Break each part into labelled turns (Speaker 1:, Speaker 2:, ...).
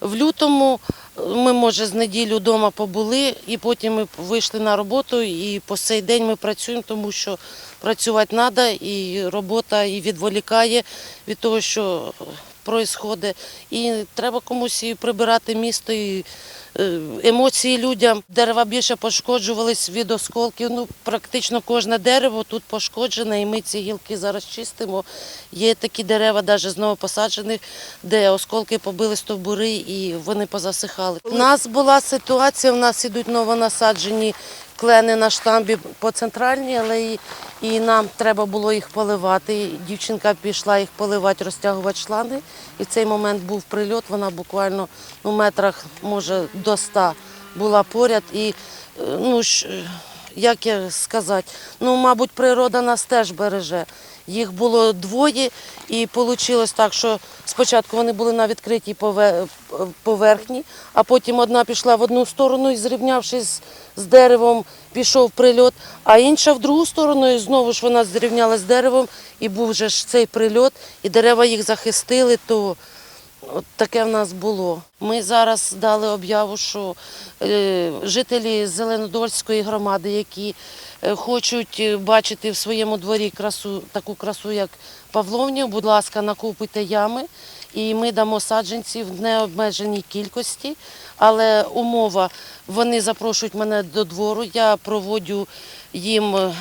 Speaker 1: В лютому ми, може, з неділю вдома побули, і потім ми вийшли на роботу, і по цей день ми працюємо, тому що працювати треба, і робота і відволікає від того, що відбувається. І треба комусь і прибирати місто, і е, емоції людям. Дерева більше пошкоджувались від осколків. Ну, практично кожне дерево тут пошкоджене, і ми ці гілки зараз чистимо. Є такі дерева, навіть з новопосаджених, де осколки побили стовбури і вони позасихали. У нас була ситуація, у нас ідуть новонасаджені клени на штамбі по центральній алеї, і нам треба було їх поливати. Дівчинка пішла їх поливати, розтягувати шланги. І в цей момент був прильот, вона буквально ну, метрах, може, до ста була поряд. І, е, ну, як я сказати, ну, мабуть, природа нас теж береже. Їх було двоє, і вийшло так, що спочатку вони були на відкритій поверхні, а потім одна пішла в одну сторону і, зрівнявшись з деревом, пішов прильот, а інша в другу сторону, і знову ж вона зрівнялася з деревом, і був вже ж цей прильот, і дерева їх захистили, то От таке в нас було. Ми зараз дали об'яву, що е, жителі Зеленодольської громади, які е, хочуть е, бачити в своєму дворі красу, таку красу, як Павловню, будь ласка, накупуйте ями, і ми дамо саджанців в необмеженій кількості. Але умова, вони запрошують мене до двору, я проводжу їм.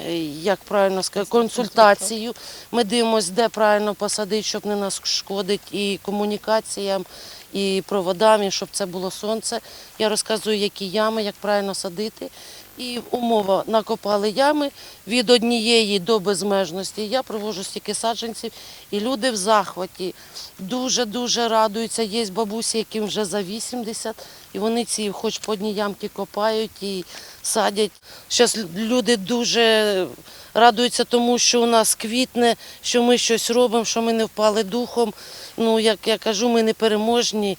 Speaker 1: Е, Як правильно сказати, консультацію. Ми дивимося, де правильно посадити, щоб не нашкодити і комунікаціям, і проводам, і щоб це було сонце. Я розказую, які ями, як правильно садити. І умова накопали ями від однієї до безмежності. Я провожу стільки саджанців, і люди в захваті дуже-дуже радуються. Є бабусі, яким вже за 80, і вони ці хоч по одній ямки копають і садять. Зараз люди дуже радуються тому, що у нас квітне, що ми щось робимо, що ми не впали духом. Ну, як я кажу, ми не переможні,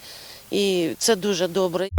Speaker 1: і це дуже добре.